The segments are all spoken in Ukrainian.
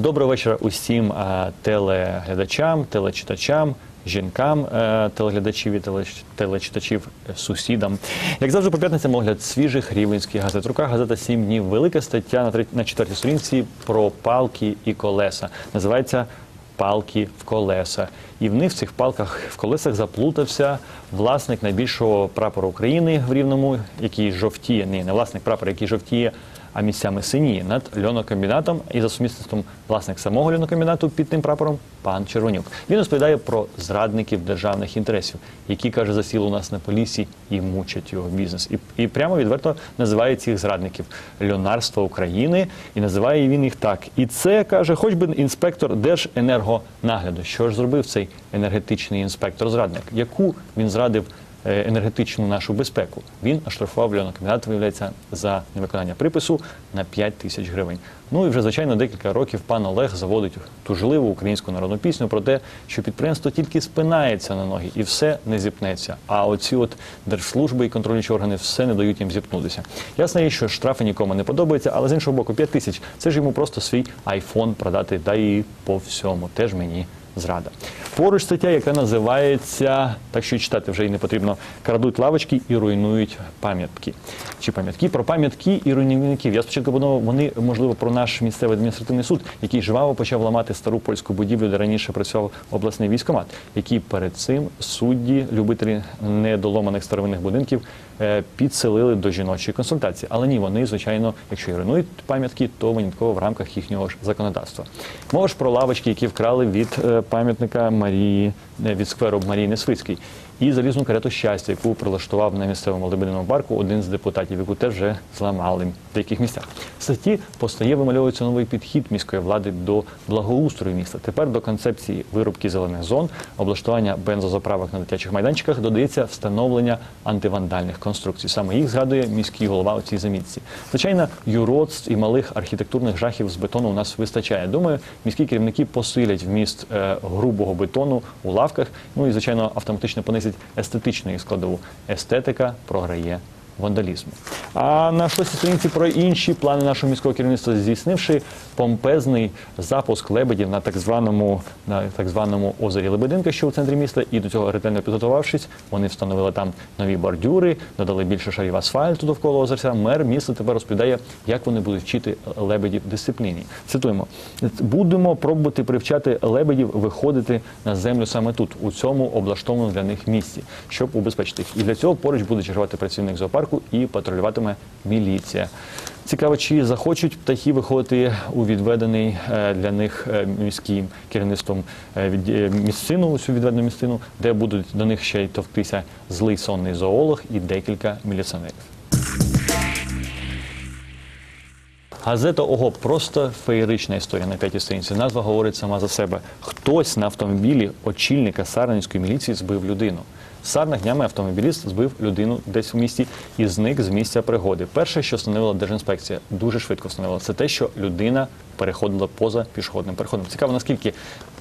Доброго вечора усім е, телеглядачам, телечитачам, жінкам, е, телеглядачів і телеч- телечитачів, е, сусідам. Як завжди, по п'ятницям огляд свіжих рівненських газет. Рука газета «Сім днів. Велика стаття на, треть- на четвертій сторінці про палки і колеса. Називається Палки в колеса. І в них в цих палках в колесах заплутався власник найбільшого прапору України в Рівному, який жовтіє. Ні, не власник прапора, який жовтіє, а місцями синіє над льонокомбінатом і за сумісництвом власник самого льонокомбінату під тим прапором пан Червонюк. Він розповідає про зрадників державних інтересів, які каже засіли у нас на полісі і мучать його бізнес. І, і прямо відверто називає цих зрадників льонарство України, і називає він їх так. І це каже, хоч би інспектор Держенергонагляду. Що ж зробив цей енергетичний інспектор зрадник? Яку він зрадив? е, енергетичну нашу безпеку. Він оштрафував льонокомбінат, виявляється, за невиконання припису на 5 тисяч гривень. Ну і вже, звичайно, декілька років пан Олег заводить тужливу українську народну пісню про те, що підприємство тільки спинається на ноги і все не зіпнеться. А оці от держслужби і контролюючі органи все не дають їм зіпнутися. Ясно є, що штрафи нікому не подобаються, але з іншого боку, 5 тисяч це ж йому просто свій айфон продати, да і по всьому. Теж мені зрада. Поруч стаття, яка називається, так що і читати вже й не потрібно, крадуть лавочки і руйнують пам'ятки. Чи пам'ятки про пам'ятки і руйнівників. Я спочатку подумав, вони можливо про наш місцевий адміністративний суд, який жваво почав ламати стару польську будівлю, де раніше працював обласний військомат, який перед цим судді, любителі недоломаних старовинних будинків, підселили до жіночої консультації. Але ні, вони, звичайно, якщо і руйнують пам'ятки, то винятково в рамках їхнього ж законодавства. Мова ж про лавочки, які вкрали від е, пам'ятника Марії е, від скверу Марії Несвицькій. І залізну карету щастя, яку прилаштував на місцевому лебединому парку один з депутатів, яку теж вже зламали в деяких місцях. В статті постає вимальовується новий підхід міської влади до благоустрою міста. Тепер до концепції вирубки зелених зон, облаштування бензозаправок на дитячих майданчиках додається встановлення антивандальних конструкцій. Саме їх згадує міський голова у цій замітці. Звичайно, юродств і малих архітектурних жахів з бетону у нас вистачає. Думаю, міські керівники посилять вміст е, грубого бетону у лавках. Ну і звичайно, автоматично понизять естетичну їх складову. Естетика програє вандалізму. А на шостій сторінці про інші плани нашого міського керівництва, здійснивши помпезний запуск лебедів на так званому на так званому озері Лебединка, що у центрі міста, і до цього ретельно підготувавшись, вони встановили там нові бордюри, додали більше шарів асфальту довкола озерця. Мер міста тепер розповідає, як вони будуть вчити лебедів дисципліні. Цитуємо: будемо пробувати привчати лебедів виходити на землю саме тут, у цьому облаштованому для них місці, щоб убезпечити їх. І для цього поруч буде чергувати працівник зоопарку і патрулюватиме міліція. Цікаво, чи захочуть птахи виходити у відведений е, для них е, міським керівництвом е, місцину, цю відведену місцину, де будуть до них ще й товктися злий сонний зоолог і декілька міліціонерів. Газета ОГО просто феєрична історія на п'ятій сторінці. Назва говорить сама за себе. Хтось на автомобілі очільника Сарненської міліції збив людину. В Сарнах днями автомобіліст збив людину десь у місті і зник з місця пригоди. Перше, що встановила Держінспекція, дуже швидко встановила, це те, що людина переходила поза пішохідним переходом. Цікаво, наскільки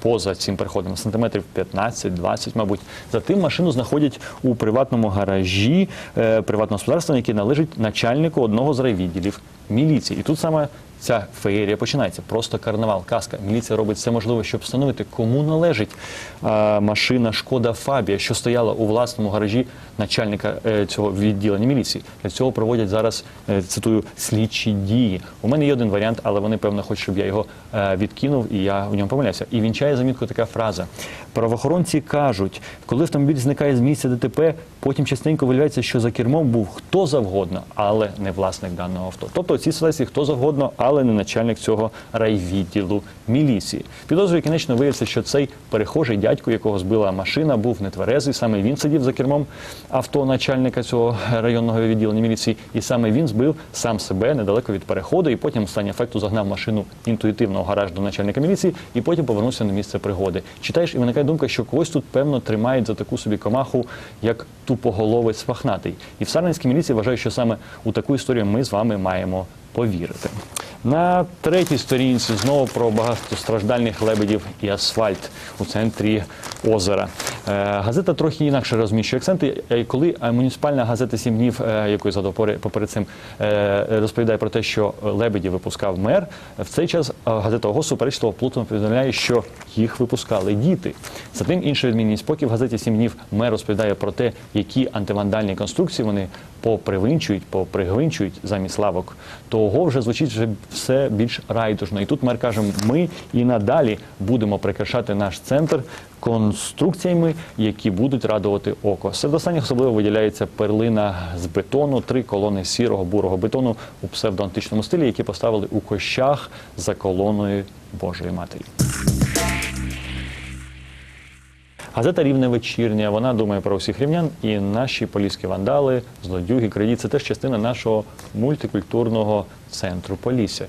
поза цим переходом сантиметрів 15-20, мабуть. Затим машину знаходять у приватному гаражі е, приватного господарства, який належить начальнику одного з райвідділів міліції. І тут саме ця феєрія починається. Просто карнавал, казка. Міліція робить все можливе, щоб встановити, кому належить е, машина Шкода Фабія, що стояла у власному гаражі начальника е, цього відділення міліції. Для цього проводять зараз е, цитую слідчі дії. У мене є один варіант, але вони певно хочуть, щоб я його е, відкинув, і я в ньому помиляюся. І вінчає замітку така фраза: правоохоронці кажуть, коли автомобіль зникає з місця ДТП, потім частенько виявляється, що за кермом був хто завгодно, але не власник даного авто. Тобто у цій ситуації хто завгодно, не начальник цього райвідділу міліції. Підозрює кінечно виявиться, що цей перехожий дядько, якого збила машина, був нетверезий. Саме він сидів за кермом авто начальника цього районного відділення міліції, і саме він збив сам себе недалеко від переходу, і потім в стані ефекту загнав машину інтуїтивно в гараж до начальника міліції, і потім повернувся на місце пригоди. Читаєш, і виникає думка, що когось тут певно тримають за таку собі комаху, як тупоголовець фахнатий. І в Сарненській міліції вважають, що саме у таку історію ми з вами маємо повірити. На третій сторінці знову про багатостраждальних лебедів і асфальт у центрі озера. Е, Газета трохи інакше розміщує акценти. Е, Коли е, муніципальна газета «Сім днів», яку згадав поперед цим, розповідає про те, що лебеді випускав мер, в цей час газета ОГО суперечливо плутно повідомляє, що їх випускали діти. Затим інша відмінність. Поки в газеті «Сім днів» мер розповідає про те, які антивандальні конструкції вони попривинчують, попригвинчують замість лавок, то ОГО вже звучить вже все більш райдужно. І тут мер каже, ми і надалі будемо прикрашати наш центр конструкціями, які будуть радувати око. Серед останніх особливо виділяється перлина з бетону, три колони сірого бурого бетону у псевдоантичному стилі, які поставили у кощах за колоною Божої Матері. Газета Рівне вечірня. Вона думає про усіх рівнян і наші поліські вандали, злодюги, краї. Це теж частина нашого мультикультурного центру Полісся,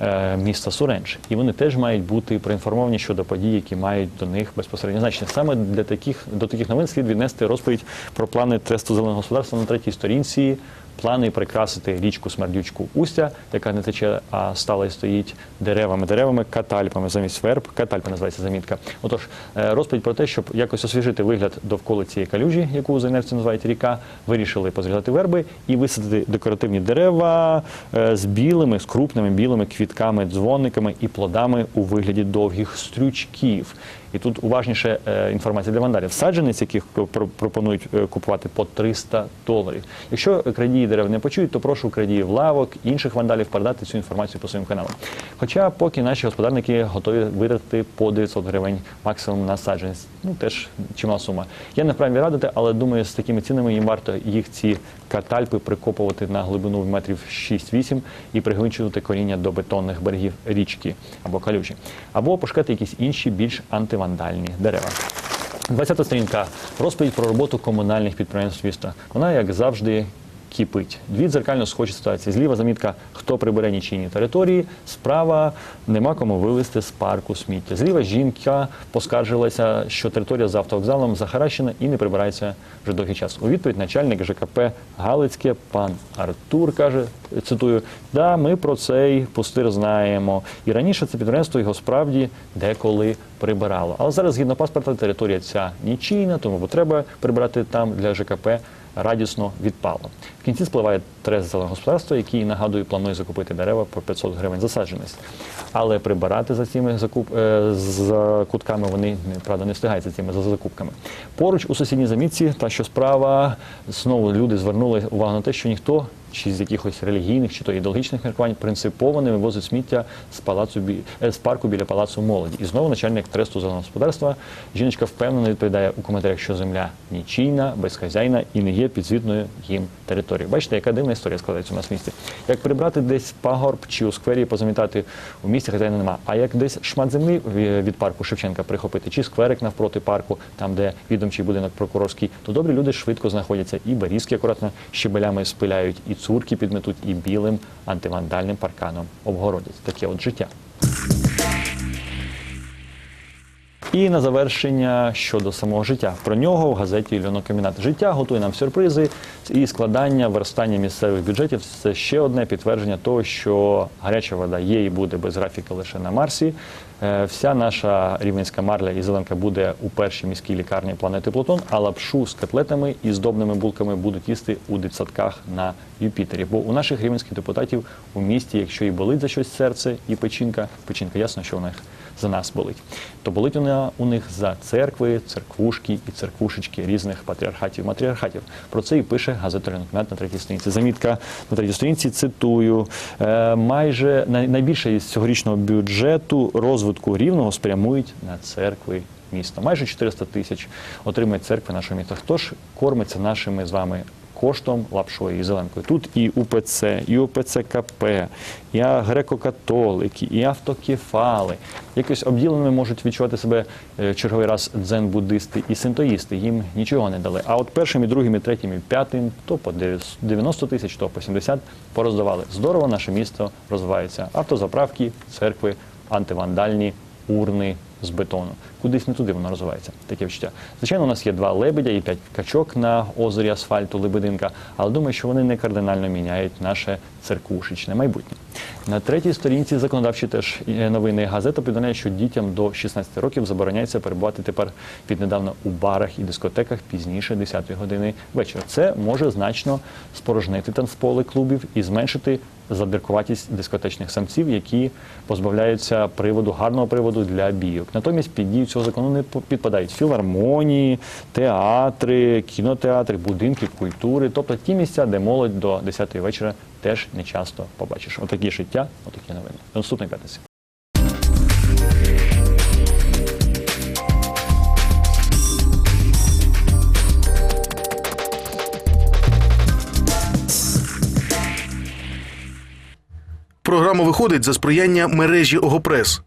е, міста Суренч. І вони теж мають бути проінформовані щодо подій, які мають до них безпосередньо значення. Саме для таких до таких новин слід віднести розповідь про плани тресту зеленого господарства на третій сторінці. Плани прикрасити річку Смердючку Устя, яка не тече, а стала і стоїть деревами, деревами, катальпами замість верб. Катальпа називається замітка. Отож, е, розповідь про те, щоб якось освіжити вигляд довкола цієї калюжі, яку за інерцією називають ріка, вирішили позрізати верби і висадити декоративні дерева е, з білими, з крупними білими квітками, дзвониками і плодами у вигляді довгих стрючків. І тут уважніше е, інформація для вандалів. Саджанець, яких про- пропонують купувати по 300 доларів. Якщо крадії дерев не почують, то прошу крадіїв лавок, інших вандалів передати цю інформацію по своїм каналам. Хоча поки наші господарники готові витратити по 900 гривень максимум на саджанець. Ну теж чимала сума. Я не вправі радити, але думаю, з такими цінами їм варто їх ці катальпи прикопувати на глибину метрів 6-8 і пригвинчувати коріння до бетонних берегів річки або калюжі, або пошукати якісь інші більш антивандальні дерева. 20 сторінка розповідь про роботу комунальних підприємств міста. Вона, як завжди, кипить. Дві дзеркально схожі ситуації. Зліва замітка, хто прибере нічийні території. Справа нема кому вивезти з парку сміття. Зліва жінка поскаржилася, що територія за автовокзалом захаращена і не прибирається вже довгий час. У відповідь начальник ЖКП Галицьке, пан Артур каже, цитую: да, ми про цей пустир знаємо. І раніше це підприємство його справді деколи прибирало. Але зараз, згідно паспорта, територія ця нічийна, тому треба прибирати там для ЖКП радісно відпало. В кінці спливає трест зеленого господарства, який нагадую, планує закупити дерева по 500 гривень за саджанець. Але прибирати за цими закуп... е, за кутками вони правда не встигають за цими за закупками. Поруч у сусідній замітці, та що справа знову люди звернули увагу на те, що ніхто чи з якихось релігійних, чи то ідеологічних міркувань принципово не вивозить сміття з палацу е, з парку біля палацу молоді. І знову начальник тресту зеленого господарства. Жіночка впевнено відповідає у коментарях, що земля нічийна, безхазяйна і не є підзвітною їм територією. Бачите, яка дивна історія складається у нас в місті. Як прибрати десь пагорб чи у сквері позамітати у місті, хазяїна нема. А як десь шмат землі від парку Шевченка прихопити, чи скверик навпроти парку, там де відомчий будинок прокурорський, то добрі люди швидко знаходяться і берізки акуратно щебелями спиляють, і цурки підметуть, і білим антивандальним парканом обгородять. Таке от життя. І на завершення щодо самого життя. Про нього в газеті «Льонокомбінат». Життя готує нам сюрпризи і складання, верстання місцевих бюджетів. Це ще одне підтвердження того, що гаряча вода є і буде без графіки лише на Марсі. Е, Вся наша рівненська марля і зеленка буде у першій міській лікарні планети Плутон, а лапшу з котлетами і здобними булками будуть їсти у дитсадках на Юпітері. Бо у наших рівненських депутатів у місті, якщо і болить за щось серце, і печінка, печінка ясно, що у них за нас болить. То болить вона у них за церкви, церквушки і церквушечки різних патріархатів, матріархатів. Про це і пише газета «Ренокмет» на третій сторінці. Замітка на третій сторінці цитую: е, майже найбільше із цьогорічного бюджету розвитку рівного спрямують на церкви міста. Майже 400 тисяч отримує церкви нашого міста. Хто ж кормиться нашими з вами коштом лапшою і зеленкою. Тут і УПЦ, і ОПЦКП, і греко-католики, і автокефали. Якось обділеними можуть відчувати себе е, черговий раз дзен-буддисти і синтоїсти. Їм нічого не дали. А от першим, і другим, і третім, і п'ятим, то по 90 тисяч, то по 70 пороздавали. Здорово наше місто розвивається. Автозаправки, церкви, антивандальні урни з бетону. Кудись не туди воно розвивається. Таке відчуття. Звичайно, у нас є два лебедя і п'ять качок на озері асфальту Лебединка, але думаю, що вони не кардинально міняють наше церкушечне майбутнє. На третій сторінці законодавчі теж новини газета повідомляє, що дітям до 16 років забороняється перебувати тепер віднедавна у барах і дискотеках пізніше 10 години вечора. Це може значно спорожнити танцполи клубів і зменшити задиркуватість дискотечних самців, які позбавляються приводу гарного приводу для бійок. Натомість під дію цього закону не підпадають філармонії, театри, кінотеатри, будинки культури, тобто ті місця, де молодь до 10-ї вечора теж не часто побачиш. Отакі життя, отакі новини. До наступної п'ятниці. Програма виходить за сприяння мережі Огопрес.